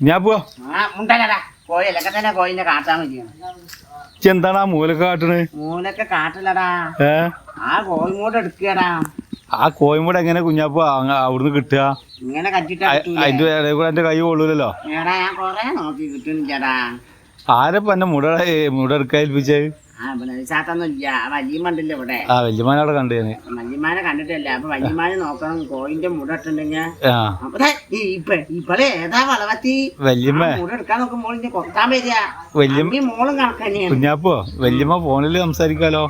ഞാൻ പോവാ. കോയിലൊക്കെ തന്നെ കോയിന്റെ കാട്ടാണ് ആ മൂലൊക്കെ കാട്ടണ്? മൂലൊക്കെ കാട്ടില്ലടാ ആ കോയി മൂട് എടുക്കടാ. ആ കോയമ്പൂടെ എങ്ങനെ കുഞ്ഞാപ്പോ അവിടുന്ന് കിട്ടുക? ഇങ്ങനെ കട്ടിട്ട് അതിന്റെ ഇടയിൽ കൂടെ എന്റെ കൈ കൊള്ളൂലല്ലോ? ഞാൻ കൊറേ നോക്കി കിട്ടുന്നില്ലടാ. ആരപ്പ എന്നെ മുട മുട എടുക്കാൻ ഏൽപ്പിച്ചത് ആ കണ്ടു വല്യമാനെ കണ്ടിട്ടില്ല. അപ്പൊ വല്യമാനെ നോക്കണം കോയിന്റെ മുട ഇട്ടുണ്ടെങ്കിൽ കുഞ്ഞാപ്പോ വല്യമ്മ ഫോണിൽ സംസാരിക്കാലോ?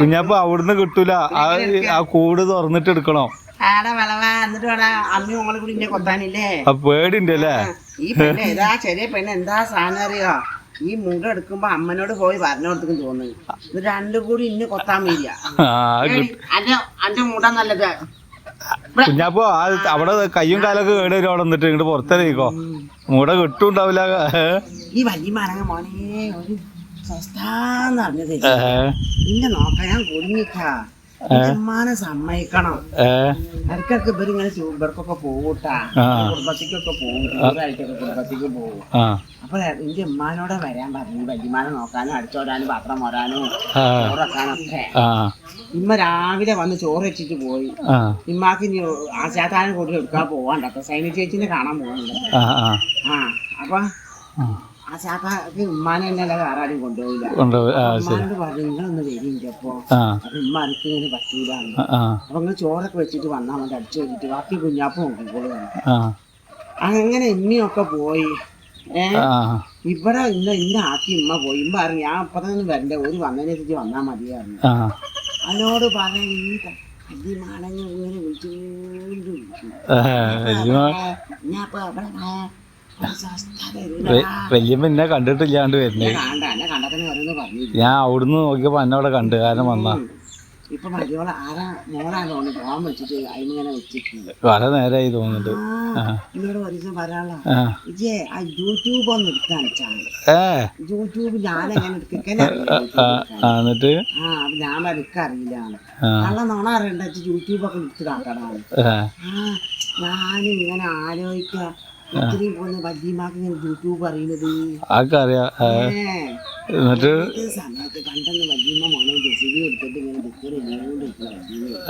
കുഞ്ഞാപ്പോ അവിടുന്ന് കിട്ടൂല. ആ കൂട് തുറന്നിട്ട് എടുക്കണോ ആടെ വളവ എന്നിട്ട് വേണം അമ്മയും മോളെ കൂടി ഇന്നെ കൊത്താനില്ലേ? ആ പേടിണ്ട് അല്ലേ ഈ പെണ്ണ് ഏതാ ചെറിയ പെണ്ണ് എന്താ സാധനം അറിയോ? ഈ മുട എടുക്കുമ്പോ അമ്മനോട് പോയി പറഞ്ഞു തോന്നുന്നു. ഇത് രണ്ടും കൂടി ഇന്നെ കൊത്താൻ ഏടി, അന്റെ അന്റെ മുട നല്ലത്. കുഞ്ഞാപ്പോ അവിടെ കയ്യും കാലൊക്കെ കേട് വരും അവിടെ നിന്നിട്ട് ഇങ്ങോട്ട് പുറത്തേക്കോ മുട കിട്ടുണ്ടാവില്ല. ഈ വലിയ മരങ്ങ മോനെ ഒരു സ്വസ്ഥാന്ന് പറഞ്ഞത്. ഇന്നെ നോക്കാൻ കുടുങ്ങിക്കാ ഉമ്മാനെ സമ്മതിക്കണം. ഇടയ്ക്കൊക്കെ ഇവരിങ്ങനെ ഇവർക്കൊക്കെ പോകൂട്ടാ. കുടുംബത്തിക്കൊക്കെ പോകും ഒരാഴ്ചയൊക്കെ കുടുംബത്തിക്ക് പോകും അപ്പൊ എന്റെ ഉമ്മാനോടെ വരാൻ പറഞ്ഞു. വല്യമാനെ നോക്കാനും അടിച്ചോടാനും പാത്രം മോരാനും ചോറക്കാനൊക്കെ. ഇമ്മ രാവിലെ വന്ന് ചോറ് വെച്ചിട്ട് പോയി. ഇമ്മാക്ക് ഇനി ആശാത്താനെ കൂട്ടി എടുക്കാൻ പോവാണ്ട സൈനിക ചേച്ചിനെ കാണാൻ പോകുന്നുണ്ട് ആ അപ്പൊ ആ. ഉമ്മാനെ തന്നെ കൊണ്ടുപോയില്ല ഉമ്മാനോട് പറഞ്ഞു നിങ്ങളൊന്ന് വരിഞ്ഞപ്പോ ആ. അപ്പൊ ഉമ്മ എനിക്ക് ഇങ്ങനെ പറ്റൂലാണ് ആ, ആ. അപ്പൊ നിങ്ങൾ ചോറൊക്കെ വെച്ചിട്ട് വന്നാൽ മതി അടിച്ചു വെച്ചിട്ട് ബാക്കി കുഞ്ഞാപ്പ് നോക്കിക്കോളൂ അങ്ങനെ ഇമ്മിയൊക്കെ പോയി. ഇവിടെ ഇന്ന ഇന്ന ആക്കി ഇമ്മ പോയി. ഇമ്മ പറഞ്ഞു ഞാൻ അപ്പൊ തന്നെ വരണ്ട ഒരു വന്നതിനനുസരിച്ച് വന്നാൽ മതിയായിരുന്നു. ആ. അതിനോട് പറയാൻ ഈ ഇങ്ങനെ വിളിച്ചുകൊണ്ട് ഞാൻ അപ്പൊ അവിടെ വല്യമ്മ എന്നെ കണ്ടിട്ടില്ലാണ്ട് വരുന്നേ. ഞാൻ അവിടുന്ന് നോക്കിയപ്പോ എന്നെ അവിടെ കണ്ടു കാരണം വന്നാ. വളരെ നേരമായി തോന്നുന്നുണ്ട്. യൂട്യൂബ് യൂട്യൂബ് എന്നിട്ട്? ഞാൻ എനിക്കറിയില്ല നല്ല നോണ അറിയണ്ട യൂട്യൂബൊക്കെ എടുത്ത് കാട്ടണാണ് ഏ, ആ. ഞാൻ ഇങ്ങനെ ആലോചിക്ക. ഇത്രയും പോകുന്ന വല്യമാക്ക് ഇങ്ങനെ യൂട്യൂബ് ഏ, ഏ, എന്നിട്ട്? സമയത്ത് കണ്ടെന്ന് വല്യമ്മ മോനെ ജെസിബി എടുത്തിട്ട് ഇങ്ങനെ വല്യമ്മ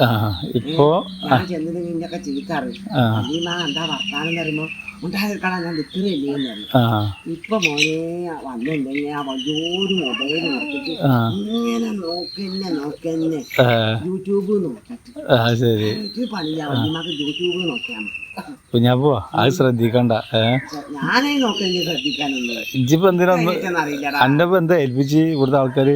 ആ ഇപ്പോ ചെന്നിട്ട് നിന്നൊക്കെ ചീത്താറ് വല്യമ്മ എന്താ വർത്താനം തരുമ്പോ ഉണ്ടായിരിക്കണം ഞാൻ ദിക്കറ് ഇല്ലേന്ന് പറയും ആ. ഇപ്പൊ മോനെ വന്നില്ലെങ്കിൽ ആ വലിയൊരു മൊബൈൽ നോക്കിട്ട് ഇങ്ങനെ നോക്കന്നെ നോക്കന്നെ. യൂട്യൂബ് നോക്കിട്ട് എനിക്ക് പണിയില്ല വല്യമ്മക്ക് യൂട്യൂബ് നോക്കിയാണ് കുഞ്ഞാപ്പോ അത് ശ്രദ്ധിക്കണ്ട. ഇജ്ജിപ്പോ എന്തിനാ അന്റെ ഇപ്പൊ എന്താ ഏൽപ്പിച്ച് ഇവിടുത്തെ ആൾക്കാര്?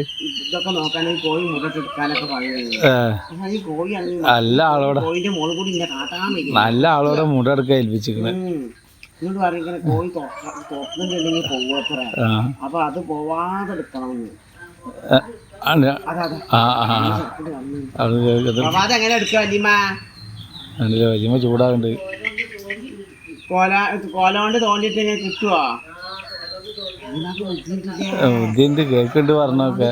നല്ല ആളോടെ. നല്ല ആളോടെ മുട എടുക്കാൻ ഏൽപ്പിച്ചിക്കണ് എന്നോട് പറയും ഇങ്ങനെ കോഴി തോക്കുന്നുണ്ടെങ്കിൽ പോവത്ര അപ്പൊ അത് പോവാതെ എടുക്കണമെന്ന് എങ്ങനെ എടുക്കുക വല്യമ്മ കണ്ടില്ലേ വലിയ ചൂടാകുന്നുണ്ട് കോല കോല കൊണ്ട് തോണ്ടിട്ട് ഇങ്ങനെ കിട്ടുവോ? ബുദ്ധിന്റെ കേക്കുണ്ട് പറഞ്ഞൊക്കെ.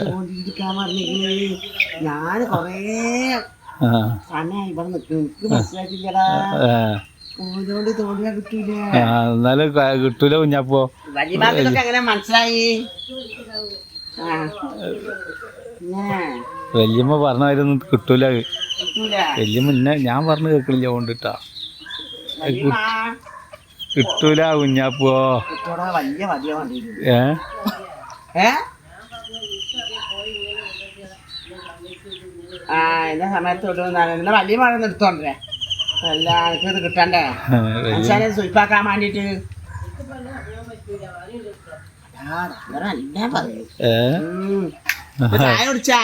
ഞാൻ കൊറേ സമയം ഇവിടെ നിൽക്കും എനിക്ക് എന്നാലും കിട്ടൂല കുഞ്ഞപ്പോ? വല്യമ്മ പറഞ്ഞ കാര്യമൊന്നും കിട്ടൂല. കിട്ടൂല. വല്യമ്മ ഇന്നെ ഞാൻ പറഞ്ഞു കേൾക്കണില്ല കൊണ്ടിട്ടാ കിട്ടൂല കുഞ്ഞാപ്പോ? വലിയ മതിയോ വണ്ടി ഏ? ആ എന്റെ സമയത്ത് വന്നാലും എന്നാ വലിയ മഴ നിർത്തോണ്ടേ അല്ല എനിക്ക് ഇത് കിട്ടണ്ടേ? മനുഷ്യനെ സുയിപ്പാക്കാൻ വേണ്ടിട്ട് ചായ കുടിച്ചാ?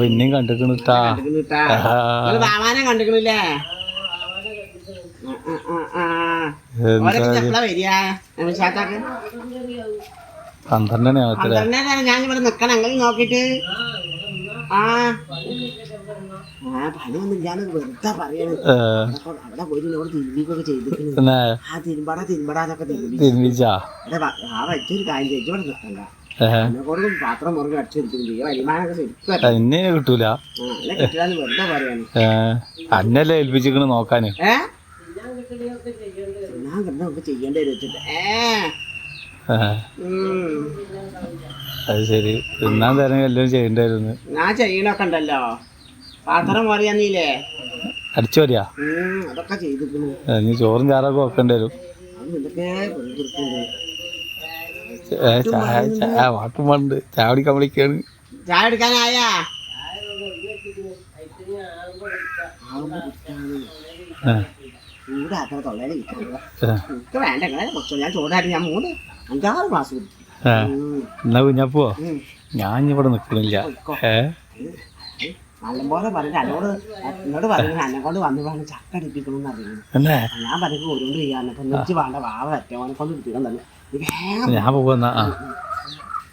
പിന്നെയും കണ്ടിക്കണിട്ടാ കണ്ടിട്ടില്ലേ കണ്ടിക്കണില്ലേ? പന്ത്രണ്ടണി ഞാൻ ഇവിടെ നിക്കണം. അങ്ങനെ നോക്കിട്ട് ആ. ആ പണിയൊന്നും ഞാൻ വെറുതെ പറയണ. അവിടെ പോയി എന്നോട് തിരുമ്പിക്കൊക്കെ ചെയ്തിരിക്കുന്നു. പിന്നെ? ആ തിരുമ്പടാ തിരുമ്പടാന്നൊക്കെ വെച്ചൊരു കാര്യം ചേച്ചി ഇവിടെ പാത്രം മുറുകെ അടിച്ചെടുക്കുന്നുണ്ട് ഈ വരുമാനമൊക്കെ ശരിക്കും എന്നെ കിട്ടൂല. വെറുതെ പറയാണ്. അന്നല്ലേ ഏൽപ്പിച്ചിരിക്കണ നോക്കാന്. ഞാൻ ചെയ്യേണ്ടി വരും വെച്ചിട്ട്. ഏ. അത് ശരി. തിന്നാൻ തരം എല്ലാം ചെയ്യണ്ടായിരുന്നു. ഞാൻ ചെയ്യണൊക്കെ ഉണ്ടല്ലോ. പാത്രം മറിയാന്നില്ലേ അടിച്ചു വരിക അതൊക്കെ ചെയ്തിരിക്കുന്നു. ഇനി ചോറും ചാറൊക്കെ വെക്കേണ്ടി വരും. ചായ ചായ വാട്ടും പണ്ട് ചായ കുടിക്കാൻ വിളിക്കാണ്. ചായ എടുക്കാനായാ ചൂടാക്കാൻ തൊള്ളേനെ വേണ്ട കുറച്ച് ഞാൻ ചൂടായിട്ട് ഞാൻ മൂന്ന് അഞ്ചാറ് ക്ലാസ്. ഉം. എന്നാ കുഞ്ഞപ്പോ. ഞാൻ ഇവിടെ നിൽക്കണില്ല ഏ? നല്ലപോലെ പറഞ്ഞിട്ട് എന്നോട് എന്നോട് പറഞ്ഞു എന്നെ? കൊണ്ട് വന്ന് വേണം ചക്ക അറിയുന്നു ഞാൻ പറഞ്ഞു ഓരോണ്ട് അപ്പൊ വേണ്ട വാവ പറ്റ ഓനെ കൊണ്ട് എടുപ്പിക്കാൻ തന്നെ ഞാൻ